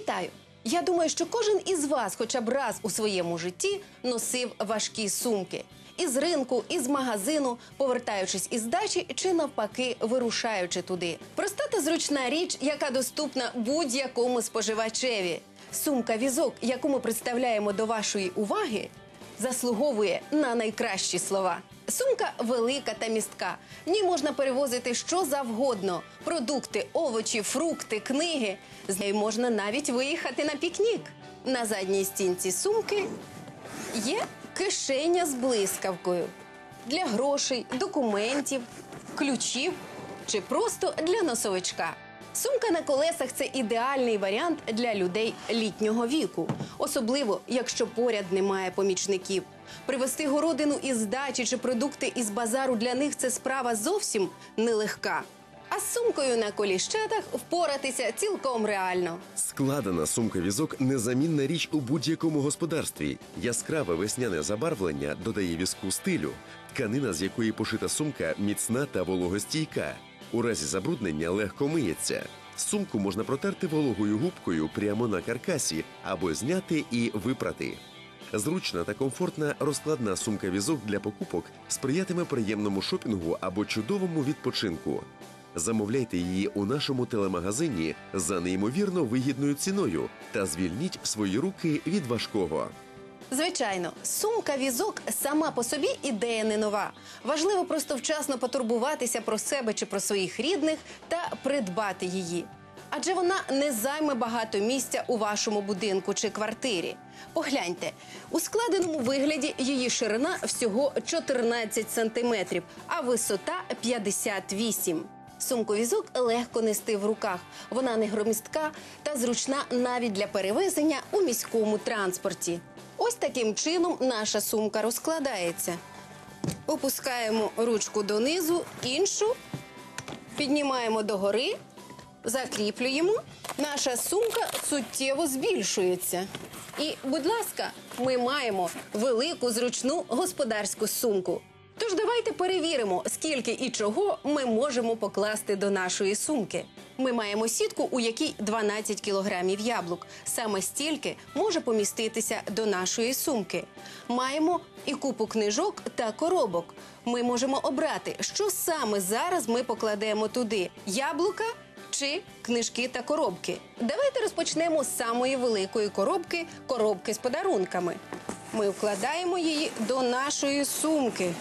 Вітаю! Я думаю, що кожен із вас хоча б раз у своєму житті носив важкі сумки. Із ринку, із магазину, повертаючись із дачі чи навпаки вирушаючи туди. Проста та зручна річ, яка доступна будь-якому споживачеві. Сумка візок, яку ми представляємо до вашої уваги, заслуговує на найкращі слова. Сумка велика та містка. В ній можна перевозити що завгодно: продукти, овочі, фрукти, книги. З нею можна навіть виїхати на пікнік. На задній стінці сумки є кишеня з блискавкою для грошей, документів, ключів чи просто для носовичка. Сумка на колесах це ідеальний варіант для людей літнього віку, особливо якщо поряд немає помічників. Привезти городину із дачі чи продукти із базару для них це справа зовсім нелегка. А з сумкою на коліщатах впоратися цілком реально. Складена сумка-візок незамінна річ у будь-якому господарстві. Яскраве весняне забарвлення додає візку стилю. Тканина, з якої пошита сумка, міцна та вологостійка. У разі забруднення легко миється. Сумку можна протерти вологою губкою прямо на каркасі або зняти і випрати. Зручна та комфортна розкладна сумка-візок для покупок сприятиме приємному шопінгу або чудовому відпочинку. Замовляйте її у нашому телемагазині за неймовірно вигідною ціною та звільніть свої руки від важкого. Звичайно, сумка візок сама по собі ідея не нова. Важливо просто вчасно потурбуватися про себе чи про своїх рідних та придбати її. Адже вона не займе багато місця у вашому будинку чи квартирі. Погляньте, у складеному вигляді її ширина всього 14 сантиметрів, а висота 58. Сумку-візок легко нести в руках. Вона не громістка та зручна навіть для перевезення у міському транспорті. Ось таким чином наша сумка розкладається. Опускаємо ручку донизу, іншу піднімаємо догори, закріплюємо. Наша сумка суттєво збільшується. І, будь ласка, ми маємо велику зручну господарську сумку. Тож давайте перевіримо, скільки і чого ми можемо покласти до нашої сумки. Ми маємо сітку, у якій 12 кілограмів яблук. Саме стільки може поміститися до нашої сумки. Маємо і купу книжок та коробок. Ми можемо обрати, що саме зараз ми покладемо туди: яблука чи книжки та коробки. Давайте розпочнемо з самої великої коробки коробки з подарунками. Ми вкладаємо її до нашої сумки.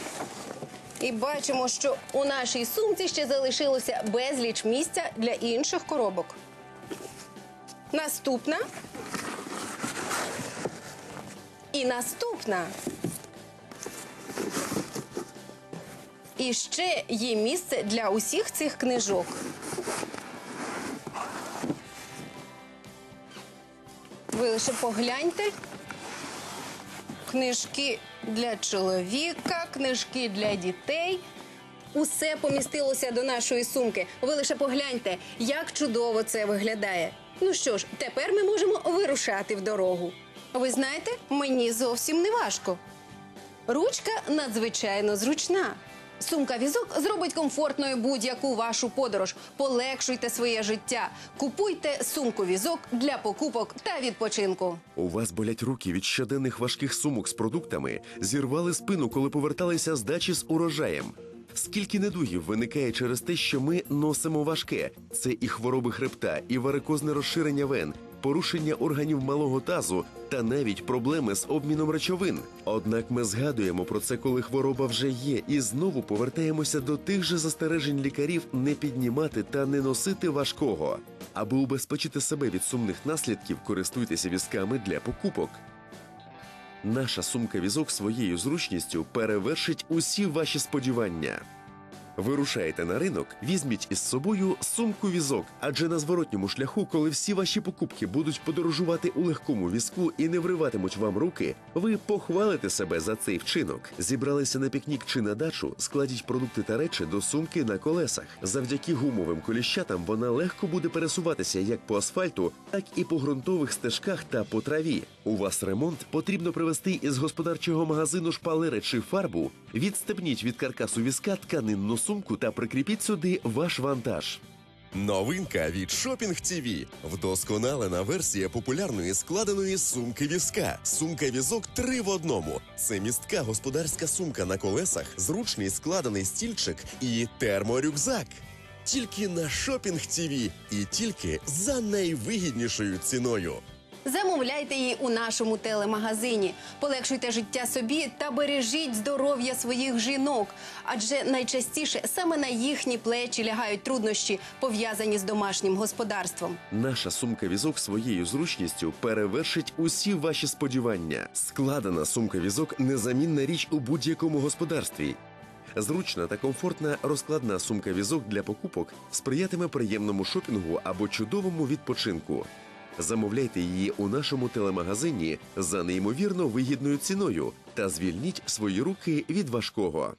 І бачимо, що у нашій сумці ще залишилося безліч місця для інших коробок. Наступна. І наступна. І ще є місце для усіх цих книжок. Ви лише погляньте. Книжки для чоловіка, книжки для дітей. Усе помістилося до нашої сумки. Ви лише погляньте, як чудово це виглядає. Ну що ж, тепер ми можемо вирушати в дорогу. Ви знаєте, мені зовсім не важко. Ручка надзвичайно зручна. Сумка візок зробить комфортною будь-яку вашу подорож. Полегшуйте своє життя. Купуйте сумку візок для покупок та відпочинку. У вас болять руки від щоденних важких сумок з продуктами, зірвали спину, коли поверталися з дачі з урожаєм. Скільки недугів виникає через те, що ми носимо важке? Це і хвороби хребта, і варикозне розширення вен, порушення органів малого тазу та навіть проблеми з обміном речовин. Однак ми згадуємо про це, коли хвороба вже є, і знову повертаємося до тих же застережень лікарів не піднімати та не носити важкого. Аби убезпечити себе від сумних наслідків, користуйтеся візками для покупок. Наша сумка-візок своєю зручністю перевершить усі ваші сподівання. Вирушаєте на ринок, візьміть із собою сумку-візок, адже на зворотньому шляху, коли всі ваші покупки будуть подорожувати у легкому візку і не вриватимуть вам руки, ви похвалите себе за цей вчинок. Зібралися на пікнік чи на дачу, складіть продукти та речі до сумки на колесах. Завдяки гумовим коліщатам вона легко буде пересуватися як по асфальту, так і по ґрунтових стежках та по траві. У вас ремонт потрібно привезти із господарчого магазину шпалери чи фарбу. Відстебніть від каркасу візка тканинну сумку та прикріпіть сюди ваш вантаж. Новинка від Shopping TV. Вдосконалена версія популярної складеної сумки візка. Сумка візок три в одному. Це містка господарська сумка на колесах, зручний складений стільчик і терморюкзак. Тільки на Shopping TV і тільки за найвигіднішою ціною. Замовляйте її у нашому телемагазині. Полегшуйте життя собі та бережіть здоров'я своїх жінок. Адже найчастіше саме на їхні плечі лягають труднощі, пов'язані з домашнім господарством. Наша сумка візок своєю зручністю перевершить усі ваші сподівання. Складена сумка візок незамінна річ у будь-якому господарстві. Зручна та комфортна розкладна сумка візок для покупок сприятиме приємному шопінгу або чудовому відпочинку. Замовляйте її у нашому телемагазині за неймовірно вигідною ціною та звільніть свої руки від важкого.